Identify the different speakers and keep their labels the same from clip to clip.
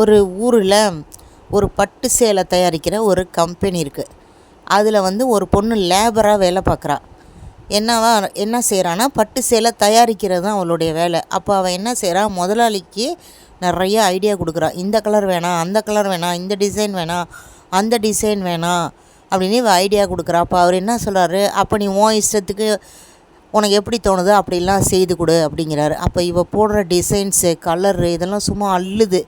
Speaker 1: ஒரு ஊரில் ஒரு பட்டு சேலை தயாரிக்கிற ஒரு கம்பெனி இருக்குது அதில் வந்து ஒரு பொண்ணு லேபராக வேலை பார்க்குறா என்னவா என்ன செய்கிறான்னா பட்டு சேலை தயாரிக்கிறது தான் அவளுடைய வேலை. அப்போ அவள் என்ன செய்கிறா முதலாளிக்கு நிறைய ஐடியா கொடுக்குறா. இந்த கலர் வேணாம் அந்த கலர் வேணாம் இந்த டிசைன் வேணாம் அந்த டிசைன் வேணாம் அப்படின்னு இவள் ஐடியா கொடுக்குறா. அப்போ அவர் என்ன சொல்கிறாரு அப்போ நீ உன் இஷ்டத்துக்கு உனக்கு எப்படி தோணுதோ அப்படிலாம் செய்து கொடு அப்படிங்கிறாரு. அப்போ இவள் போடுற டிசைன்ஸு கலரு இதெல்லாம் சும்மா அள்ளுது.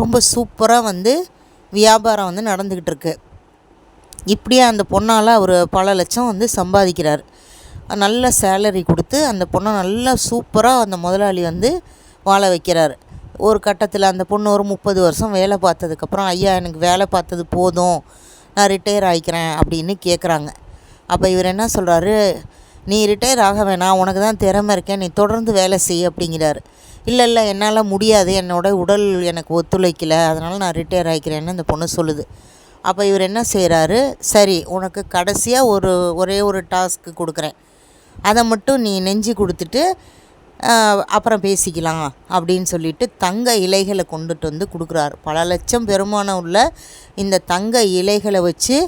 Speaker 1: ரொம்ப சூப்பராக வந்து வியாபாரம் வந்து நடந்துக்கிட்டு இருக்கு இப்படியே அந்த பொண்ணால் அவர் பல லட்சம் வந்து சம்பாதிக்கிறார். நல்ல சேலரி கொடுத்து அந்த பொண்ணை நல்லா சூப்பராக அந்த முதலாளி வந்து வாழ வைக்கிறார். ஒரு கட்டத்தில் அந்த பொண்ணு ஒரு முப்பது வருஷம் வேலை பார்த்ததுக்கப்புறம் ஐயா எனக்கு வேலை பார்த்தது போதும். நான் ரிட்டையர் ஆகிக்கிறேன் அப்படின்னு கேட்குறாங்க அப்போ இவர் என்ன சொல்கிறாரு நீ ரிட்டையர் ஆக வேணாம். உனக்கு தான் திறமை இருக்கேன். நீ தொடர்ந்து வேலை செய் அப்படிங்கிறாரு. இல்லை இல்லை என்னால் முடியாது. என்னோட உடல் எனக்கு ஒத்துழைக்கல. அதனால் நான் ரிட்டையர் ஆகிக்கிறேன்னு அந்த பொண்ணு சொல்லுது. அப்போ இவர் என்ன செய்கிறாரு சரி உனக்கு கடைசியாக ஒரு ஒரே ஒரு டாஸ்க்கு கொடுக்குறேன். அதை மட்டும் நீ நெஞ்சு கொடுத்துட்டு அப்புறம் பேசிக்கலாம் அப்படின்னு சொல்லிட்டு தங்க இலைகளை கொண்டுட்டு வந்து கொடுக்குறாரு. பல லட்சம் பெருமானம் உள்ள இந்த தங்க இலைகளை வச்சு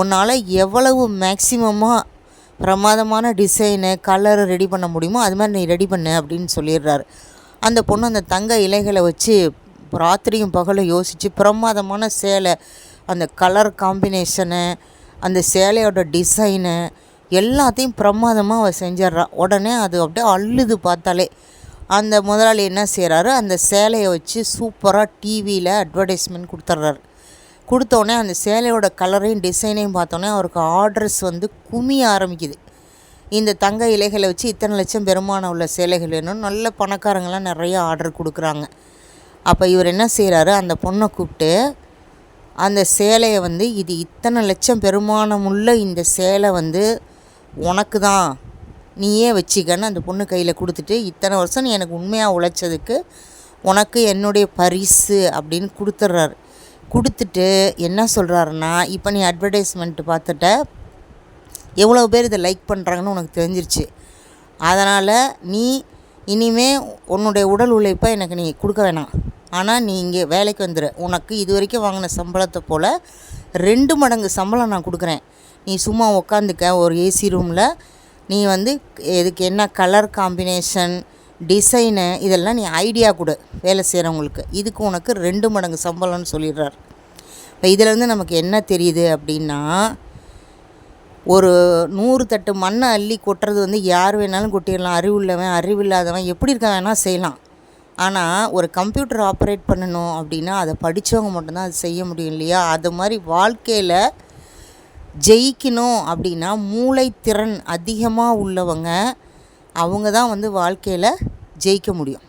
Speaker 1: உன்னால் எவ்வளவு மேக்சிமமாக பிரமாதமான டிசைனு கலர் ரெடி பண்ண முடியுமோ அது மாதிரி நீ ரெடி பண்ணு அப்படின்னு சொல்லிடுறாரு. அந்த பொண்ணு அந்த தங்க இலைகளை வச்சு ராத்திரியும் பகலும் யோசித்து பிரமாதமான சேலை அந்த கலர் காம்பினேஷனு அந்த சேலையோட டிசைனு எல்லாத்தையும் பிரமாதமாக அவள் செஞ்சிட்றா. உடனே அது அப்படியே அள்ளுது பார்த்தாலே. அந்த முதலாளி என்ன செய்கிறாரு அந்த சேலையை வச்சு சூப்பராக டிவியில் அட்வர்டைஸ்மெண்ட் கொடுத்துட்றாரு கொடுத்தோடனே அந்த சேலையோட கலரையும் டிசைனையும் பார்த்தோன்னே அவருக்கு ஆர்டர்ஸ் வந்து குமிய ஆரம்பிக்குது. இந்த தங்க இலைகளை வச்சு இத்தனை லட்சம் பெருமானம் உள்ள சேலைகள் வேணும் நல்ல பணக்காரங்களாம் நிறைய ஆர்டர் கொடுக்குறாங்க. அப்போ இவர் என்ன செய்கிறாரு அந்த பொண்ணை கூப்பிட்டு அந்த சேலையை வந்து இது இத்தனை லட்சம் பெருமானமுள்ள இந்த சேலை வந்து உனக்கு தான். நீயே வச்சிக்கன்னு அந்த பொண்ணு கையில் கொடுத்துட்டு இத்தனை வருஷம் நீ எனக்கு உண்மையாக உழைச்சதுக்கு உனக்கு என்னுடைய பரிசு அப்படின்னு கொடுத்துட்றாரு கொடுத்துட்டு என்ன சொல்கிறாருன்னா இப்போ நீ அட்வர்டைஸ்மெண்ட் பார்த்துட்ட எவ்வளோ பேர் இதை லைக் பண்ணுறாங்கன்னு உனக்கு தெரிஞ்சிருச்சு. அதனால் நீ இனிமே உன்னுடைய உடல் உழைப்பை எனக்கு நீ கொடுக்க வேணாம். ஆனால் நீ இங்கே வேலைக்கு வந்துடு உனக்கு இது வரைக்கும் வாங்கின சம்பளத்தை போல் ரெண்டு மடங்கு சம்பளம் நான் கொடுக்குறேன். நீ சும்மா உக்காந்துக்க ஒரு ஏசி ரூமில் நீ வந்து இதுக்கு என்ன கலர் காம்பினேஷன் டிசைனு இதெல்லாம் நீ ஐடியா கொடு வேலை செய்கிறவங்களுக்கு இதுக்கு உனக்கு ரெண்டு மடங்கு சம்பளம்னு சொல்லிடுறார். இப்போ இதிலேருந்து நமக்கு என்ன தெரியுது அப்படின்னா ஒரு நூறு தட்டு மண்ணை அள்ளி கொட்டுறது வந்து யார் வேணாலும் கொட்டிடலாம். அறிவுள்ளவன் அறிவில்லாதவன் எப்படி இருக்க வேணால் செய்யலாம். ஆனால் ஒரு கம்ப்யூட்டர் ஆப்ரேட் பண்ணணும் அப்படின்னா அதை படித்தவங்க மட்டும்தான் அது செய்ய முடியும் இல்லையா? அது மாதிரி வாழ்க்கையில் ஜெயிக்கணும் அப்படின்னா மூளைத்திறன் அதிகமாக உள்ளவங்க அவங்க தான் வந்து வாழ்க்கையில் ஜெயிக்க முடியும்.